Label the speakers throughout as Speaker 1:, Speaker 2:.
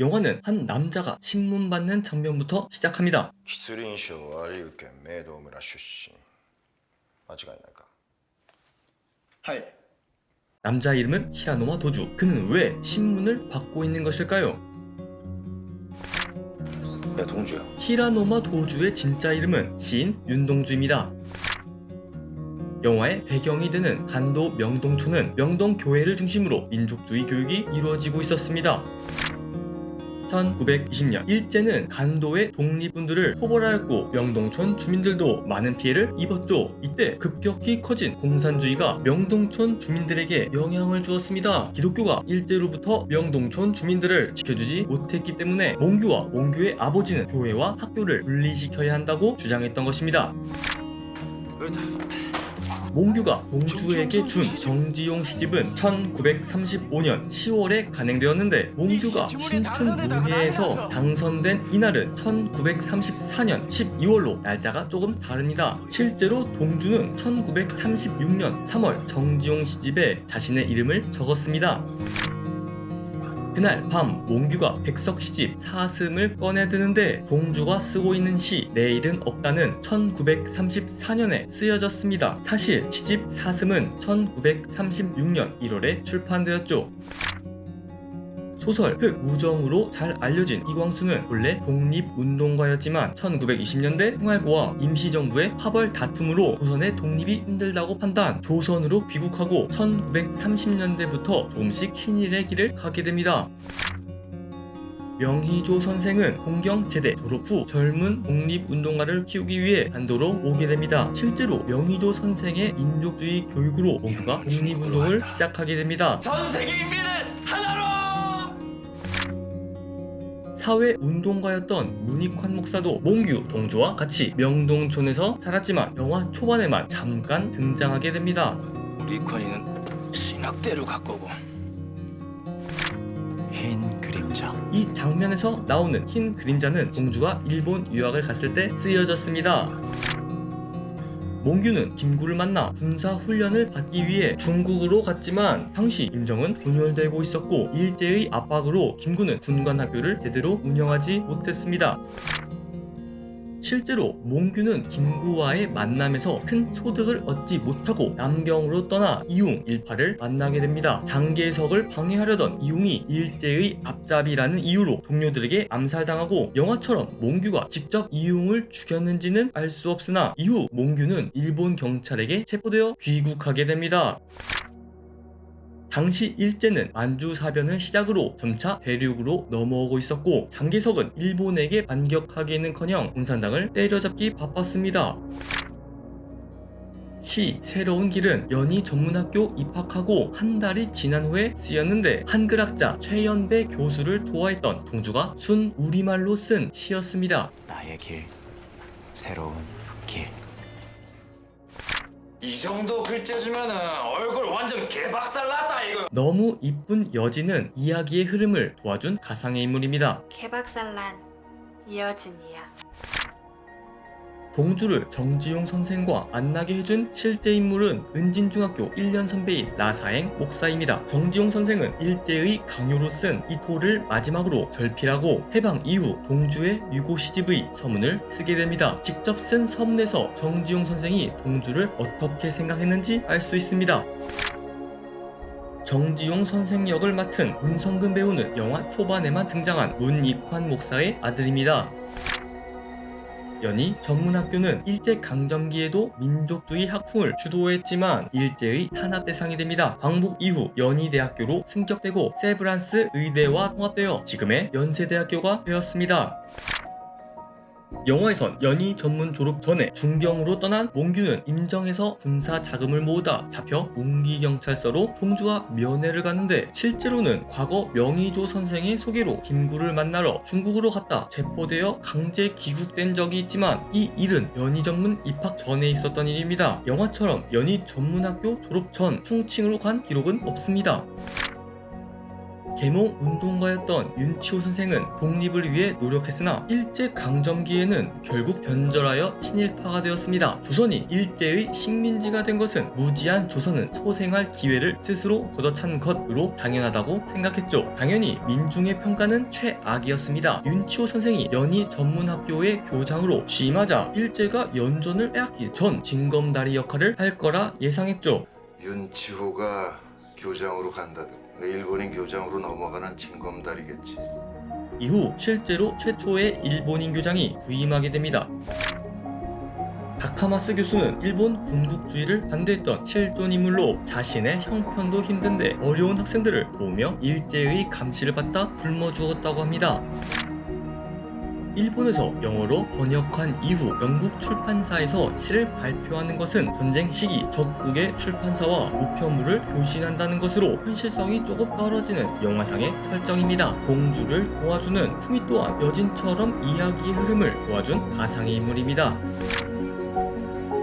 Speaker 1: 영화는 한 남자가 신문받는 장면부터 시작합니다. 남자 이름은 히라노와 도주. 그는 왜 신문을 받고 있는 것일까요?
Speaker 2: 야 동주야
Speaker 1: 히라노마 도주의 진짜 이름은 시인 윤동주입니다. 영화의 배경이 되는 간도 명동초는 명동 교회를 중심으로 민족주의 교육이 이루어지고 있었습니다. 1920년 일제는 간도의 독립군들을 포벌하였고 명동촌 주민들도 많은 피해를 입었죠. 이때 급격히 커진 공산주의가 명동촌 주민들에게 영향을 주었습니다. 기독교가 일제로부터 명동촌 주민들을 지켜주지 못했기 때문에 몽규와 몽규의 아버지는 교회와 학교를 분리시켜야 한다고 주장했던 것입니다. 몽규가 몽주에게 준 정지용 시집은 1935년 10월에 간행되었는데 몽규가 신춘 문예에서 당선된 이날은 1934년 12월로 날짜가 조금 다릅니다. 실제로 동주는 1936년 3월 정지용 시집에 자신의 이름을 적었습니다. 그날 밤 몽규가 백석 시집 사슴을 꺼내드는데 동주가 쓰고 있는 시 내일은 없다는 1934년에 쓰여졌습니다. 사실 시집 사슴은 1936년 1월에 출판되었죠. 소설 흑우정으로 잘 알려진 이광수는 원래 독립운동가였지만 1920년대 생활고와 임시정부의 파벌 다툼으로 조선의 독립이 힘들다고 판단 조선으로 귀국하고 1930년대부터 조금씩 친일의 길을 가게 됩니다. 명희조 선생은 공경제대 졸업 후 젊은 독립운동가를 키우기 위해 반도로 오게 됩니다. 실제로 명희조 선생의 민족주의 교육으로 몽규가 독립운동을 시작하게 됩니다.
Speaker 3: 전 세계 인민을
Speaker 1: 사회 운동가였던 문익환 목사도 몽규 동주와 같이 명동촌에서 살았지만 영화 초반에만 잠깐 등장하게 됩니다.
Speaker 3: 리ኳ니는 신학대로 오고 흰 그림자
Speaker 1: 이 장면에서 나오는 흰 그림자는 동주가 일본 유학을 갔을 때 쓰여졌습니다. 몽규는 김구를 만나 군사 훈련을 받기 위해 중국으로 갔지만 당시 임정은 분열되고 있었고 일제의 압박으로 김구는 군관 학교를 제대로 운영하지 못했습니다. 실제로 몽규는 김구와의 만남에서 큰 소득을 얻지 못하고 남경으로 떠나 이웅 일파를 만나게 됩니다. 장계석을 방해하려던 이웅이 일제의 앞잡이라는 이유로 동료들에게 암살당하고 영화처럼 몽규가 직접 이웅을 죽였는지는 알 수 없으나 이후 몽규는 일본 경찰에게 체포되어 귀국하게 됩니다. 당시 일제는 만주 사변을 시작으로 점차 대륙으로 넘어오고 있었고 장계석은 일본에게 반격하기는커녕 공산당을 때려잡기 바빴습니다. 시 새로운 길은 연희 전문학교 입학하고 한 달이 지난 후에 쓰였는데 한글학자 최연배 교수를 좋아했던 동주가 순 우리말로 쓴 시였습니다.
Speaker 3: 나의 길 새로운 길. 이 정도 글자 주면은 얼굴 완전 개박살 났다 이거.
Speaker 1: 너무 이쁜 여진은 이야기의 흐름을 도와준 가상의 인물입니다.
Speaker 4: 개박살난 이어진이야.
Speaker 1: 동주를 정지용 선생과 만나게 해준 실제 인물은 은진중학교 1년 선배인 라사행 목사입니다. 정지용 선생은 일제의 강요로 쓴 이토를 마지막으로 절필하고 해방 이후 동주의 유고 시집의 서문을 쓰게 됩니다. 직접 쓴 서문에서 정지용 선생이 동주를 어떻게 생각했는지 알 수 있습니다. 정지용 선생 역을 맡은 문성근 배우는 영화 초반에만 등장한 문익환 목사의 아들입니다. 연희 전문학교는 일제 강점기에도 민족주의 학풍을 주도했지만 일제의 탄압 대상이 됩니다. 광복 이후 연희대학교로 승격되고 세브란스 의대와 통합되어 지금의 연세대학교가 되었습니다. 영화에선 연희 전문 졸업 전에 중경으로 떠난 몽규는 임정에서 군사 자금을 모으다 잡혀 웅기경찰서로 동주와 면회를 가는데 실제로는 과거 명의조 선생의 소개로 김구를 만나러 중국으로 갔다 체포되어 강제 귀국된 적이 있지만 이 일은 연희 전문 입학 전에 있었던 일입니다. 영화처럼 연희 전문학교 졸업 전 충칭으로 간 기록은 없습니다. 계몽 운동가였던 윤치호 선생은 독립을 위해 노력했으나 일제 강점기에는 결국 변절하여 친일파가 되었습니다. 조선이 일제의 식민지가 된 것은 무지한 조선은 소생할 기회를 스스로 걷어찬 것으로 당연하다고 생각했죠. 당연히 민중의 평가는 최악이었습니다. 윤치호 선생이 연희 전문학교의 교장으로 취임하자 일제가 연전을 빼앗기 전 징검다리 역할을 할 거라 예상했죠.
Speaker 5: 윤치호가 교장으로 간다든 일본인 교장으로 넘어가는 징검다리겠지.
Speaker 1: 이후 실제로 최초의 일본인 교장이 부임하게 됩니다. 다카마스 교수는 일본 군국주의를 반대했던 실존 인물로 자신의 형편도 힘든데 어려운 학생들을 도우며 일제의 감시를 받다 굶어 죽었다고 합니다. 일본에서 영어로 번역한 이후 영국 출판사에서 시를 발표하는 것은 전쟁 시기 적국의 출판사와 우편물을 교신한다는 것으로 현실성이 조금 떨어지는 영화상의 설정입니다. 공주를 도와주는 후미 또한 여진처럼 이야기의 흐름을 도와준 가상의 인물입니다.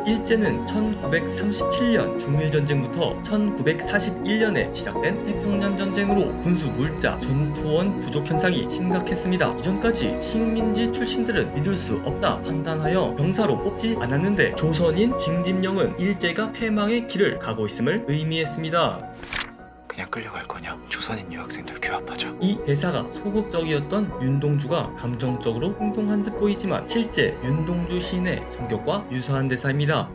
Speaker 1: 일제는 1937년 중일전쟁부터 1941년에 시작된 태평양 전쟁으로 군수 물자 전투원 부족 현상이 심각했습니다. 이전까지 식민지 출신들은 믿을 수 없다 판단하여 병사로 뽑지 않았는데 조선인 징집령은 일제가 패망의 길을 가고 있음을 의미했습니다.
Speaker 6: 그냥 끌려갈 거냐? 조선인 유학생들 교합하자.
Speaker 1: 이 대사가 소극적이었던 윤동주가 감정적으로 행동한 듯 보이지만 실제 윤동주 시인의 성격과 유사한 대사입니다.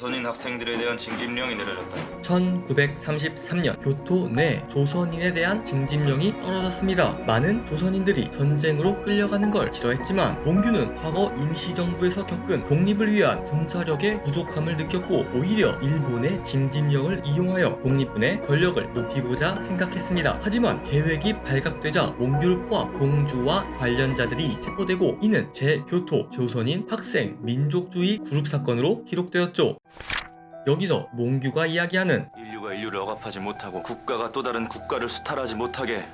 Speaker 3: 선인 학생들에 대한 징집령이 내려졌다.
Speaker 1: 1933년 교토 내 조선인에 대한 징집령이 떨어졌습니다. 많은 조선인들이 전쟁으로 끌려가는 걸 싫어했지만 몽규는 과거 임시정부에서 겪은 독립을 위한 군사력의 부족함을 느꼈고 오히려 일본의 징집령을 이용하여 독립군의 권력을 높이고자 생각했습니다. 하지만 계획이 발각되자 몽규를 포함 공주와 관련자들이 체포되고 이는 제교토 조선인 학생 민족주의 그룹 사건으로 기록되었죠. 여기서 몽규가 이야기하는
Speaker 3: 인류가 인류를 억압하지 못하고 국가가 또 다른 국가를 수탈하지 못하게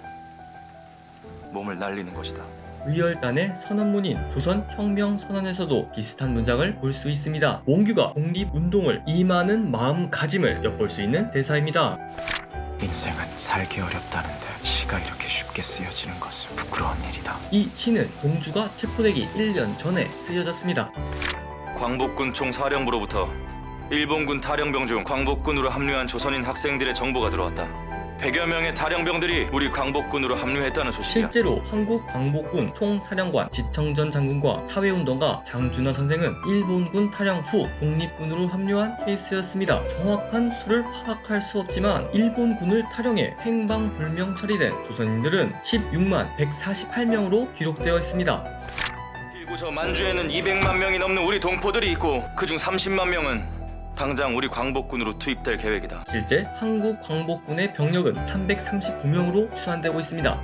Speaker 3: 몸을 날리는 것이다.
Speaker 1: 의열단의 선언문인 조선혁명선언에서도 비슷한 문장을 볼 수 있습니다. 몽규가 독립운동을 임하는 마음가짐을 엿볼 수 있는 대사입니다.
Speaker 6: 인생은 살기 어렵다는데 시가 이렇게 쉽게 쓰여지는 것은 부끄러운 일이다.
Speaker 1: 이 시는 공주가 체포되기 1년 전에 쓰여졌습니다.
Speaker 3: 광복군 총사령부로부터 일본군 탈영병 중 광복군으로 합류한 조선인 학생들의 정보가 들어왔다. 100여 명의 탈영병들이 우리 광복군으로 합류했다는 소식이야.
Speaker 1: 실제로 한국 광복군 총사령관 지청전 장군과 사회운동가 장준하 선생은 일본군 탈영 후 독립군으로 합류한 케이스였습니다. 정확한 수를 파악할 수 없지만 일본군을 탈영해 행방불명 처리된 조선인들은 16만 148명으로 기록되어 있습니다.
Speaker 3: 그리고 저 만주에는 200만 명이 넘는 우리 동포들이 있고 그중 30만 명은 당장 우리 광복군으로 투입될 계획이다.
Speaker 1: 실제 한국 광복군의 병력은 339명으로 추산되고 있습니다.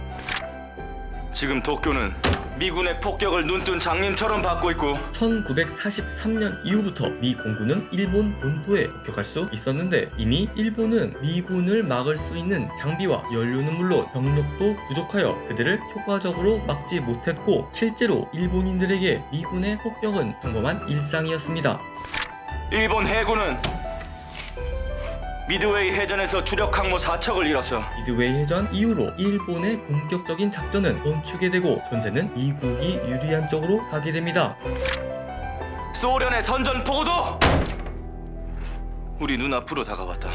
Speaker 3: 지금 도쿄는 미군의 폭격을 눈뜬 장님처럼 받고 있고
Speaker 1: 1943년 이후부터 미 공군은 일본 본토에 폭격할 수 있었는데 이미 일본은 미군을 막을 수 있는 장비와 연료는 물론 병력도 부족하여 그들을 효과적으로 막지 못했고 실제로 일본인들에게 미군의 폭격은 평범한 일상이었습니다.
Speaker 3: 일본 해군은 미드웨이 해전에서 주력 항모 4척을 잃었어.
Speaker 1: 미드웨이 해전 이후로 일본의 본격적인 작전은 멈추게 되고 전세는 미국이 유리한 쪽으로 가게 됩니다.
Speaker 3: 소련의 선전포고도 우리 눈앞으로 다가왔다.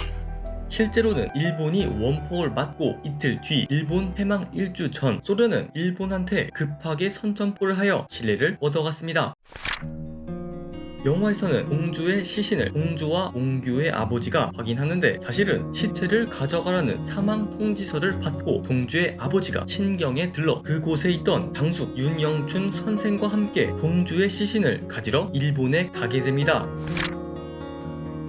Speaker 1: 실제로는 일본이 원폭을 맞고 이틀 뒤 일본 해망 일주 전 소련은 일본한테 급하게 선전포를 하여 신뢰를 얻어갔습니다. 영화에서는 공주의 시신을 공주와 몽규의 아버지가 확인하는데 사실은 시체를 가져가라는 사망 통지서를 받고 동주의 아버지가 신경에 들러 그곳에 있던 당숙 윤영춘 선생과 함께 동주의 시신을 가지러 일본에 가게 됩니다.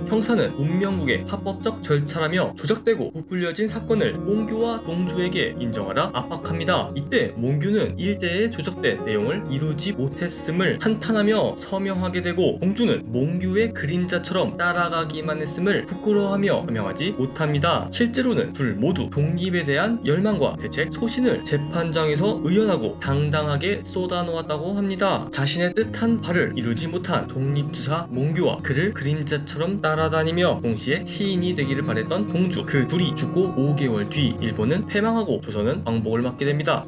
Speaker 1: 형사는 문명국의 합법적 절차라며 조작되고 부풀려진 사건을 몽규와 동주에게 인정하라 압박합니다. 이때 몽규는 일제에 조작된 내용을 이루지 못했음을 한탄하며 서명하게 되고 공주는 몽규의 그림자처럼 따라가기만 했음을 부끄러워하며 서명하지 못합니다. 실제로는 둘 모두 독립에 대한 열망과 대책 소신을 재판장에서 의연하고 당당하게 쏟아놓았다고 합니다. 자신의 뜻한 바를 이루지 못한 독립투사 몽규와 그를 그림자처럼 따라 따라다니며 동시에 시인이 되기를 바랬던 동주 그 둘이 죽고 5개월 뒤 일본은 패망하고 조선은 왕복을 맞게 됩니다.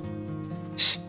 Speaker 6: 시,